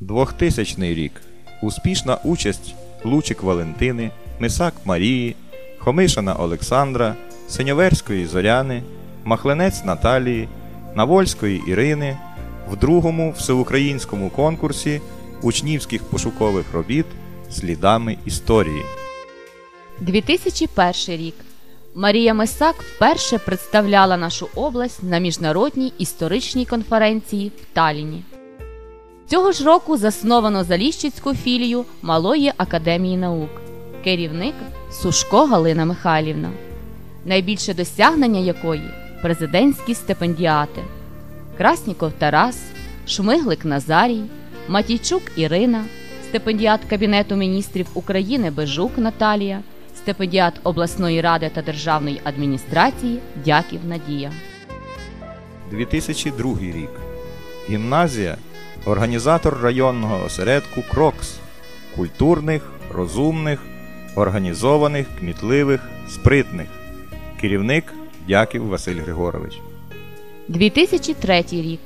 2000 рік. Успішна участь Лучик Валентини, Мисак Марії, Хомишина Олександра, Синьоверської Зоряни, Махленець Наталії, Навольської Ірини в другому всеукраїнському конкурсі учнівських пошукових робіт слідами історії. 2001 рік. Марія Месак вперше представляла нашу область на міжнародній історичній конференції в Таліні. Цього ж року засновано Заліщицьку філію Малої академії наук. Керівник Сушко Галина Михайлівна. Найбільше досягнення якої президентські стипендіати Красніков Тарас, Шмиглик Назарій, Матійчук Ірина, стипендіат Кабінету міністрів України Бежук Наталія, стипендіат обласної ради та державної адміністрації Дяків Надія. 2002 рік. Гімназія організатор районного осередку Крокс культурних, розумних, організованих, кмітливих, спритних. Керівник Дяків Василь Григорович. 2003 рік.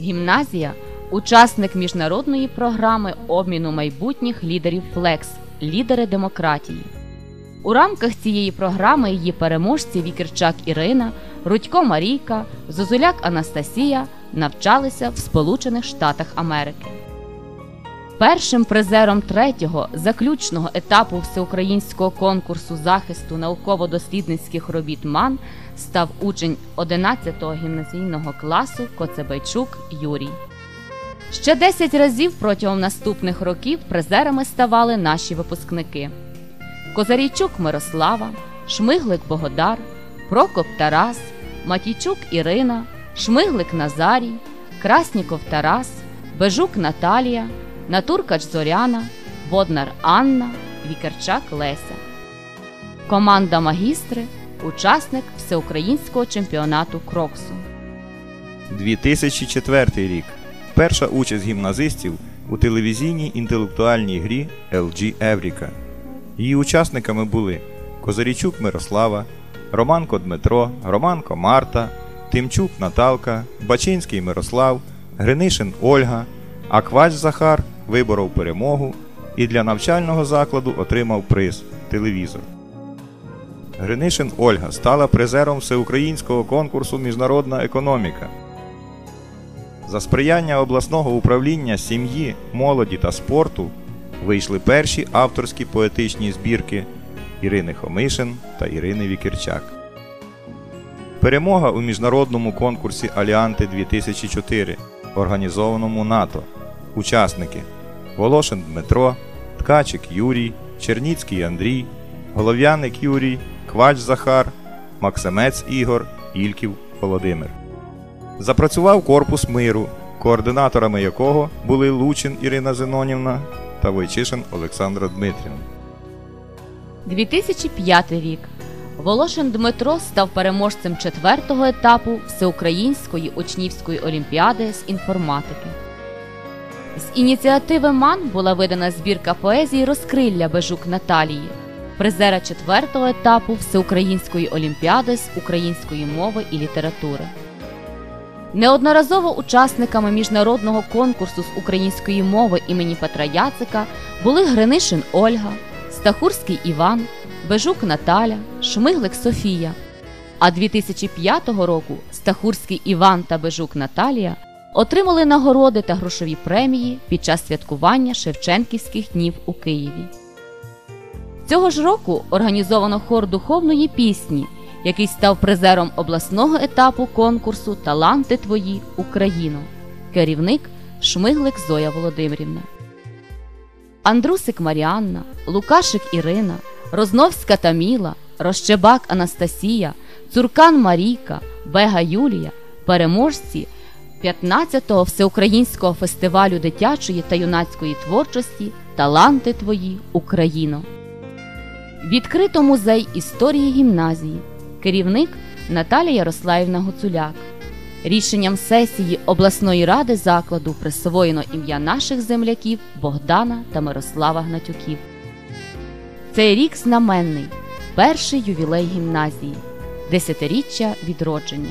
Гімназія учасник міжнародної програми обміну майбутніх лідерів Флекс Лідери демократії. У рамках цієї програми її переможці Вікерчак Ірина, Рудько Марійка, Зозуляк Анастасія навчалися в Сполучених Штатах Америки. Першим призером третього заключного етапу всеукраїнського конкурсу захисту науково-дослідницьких робіт МАН став учень 11-го гімназійного класу Коцебайчук Юрій. Ще 10 разів протягом наступних років призерами ставали наші випускники: Козарійчук Мирослава, Шмиглик Богодар, Прокоп Тарас, Матійчук Ірина, Шмиглик Назарій, Красніков Тарас, Бежук Наталія, Натуркач Зоряна, Воднар Анна, Вікерчак Леся. Команда Магістри учасник всеукраїнського чемпіонату Кроксу. 2004 рік. Перша участь гімназистів у телевізійній інтелектуальній грі LG Евріка. Її учасниками були Козарічук Мирослава, Романко Дмитро, Романко Марта, Тимчук Наталка, Бачинський Мирослав, Гринишин Ольга, Аквач Захар виборов перемогу і для навчального закладу отримав приз телевізор. Гринишин Ольга стала призером всеукраїнського конкурсу Міжнародна економіка. За сприяння обласного управління сім'ї, молоді та спорту вийшли перші авторські поетичні збірки Ірини Хомишин та Ірини Вікірчак. Перемога у міжнародному конкурсі Аліанти 2004, організованому НАТО. Учасники Волошин Дмитро, Ткачик Юрій, Черніцький Андрій, Голов'яник Юрій, Квач Захар, Максимець Ігор, Ільків Володимир. Запрацював корпус миру, координаторами якого були Лучин Ірина Зенонівна та Войчишин Олександра Дмитрівна. 2005 рік. Волошин Дмитро став переможцем четвертого етапу Всеукраїнської учнівської олімпіади з інформатики. З ініціативи МАН була видана збірка поезії Розкрилля Бежук Наталії, призера четвертого етапу Всеукраїнської олімпіади з української мови і літератури. Неодноразово учасниками міжнародного конкурсу з української мови імені Петра Яцика були Гринишин Ольга, Стахурський Іван, Бежук Наталя, Шмиглик Софія. А 2005 року Стахурський Іван та Бежук Наталія отримали нагороди та грошові премії під час святкування Шевченківських днів у Києві. Цього ж року організовано хор духовної пісні, який став призером обласного етапу конкурсу Таланти твої Україно. Керівник Шмиглик Зоя Володимирівна. Андрусик Маріанна, Лукашик Ірина, Розновська Таміла, Розчебак Анастасія, Цуркан Марійка, Бега Юлія, переможці 15-го всеукраїнського фестивалю дитячої та юнацької творчості Таланти твої Україно. Відкрито музей історії гімназії. Керівник Наталія Ярославівна Гуцуляк. Рішенням сесії обласної ради закладу присвоєно ім'я наших земляків Богдана та Мирослава Гнатюків. Цей рік знаменний перший ювілей гімназії, десятиріччя відродження.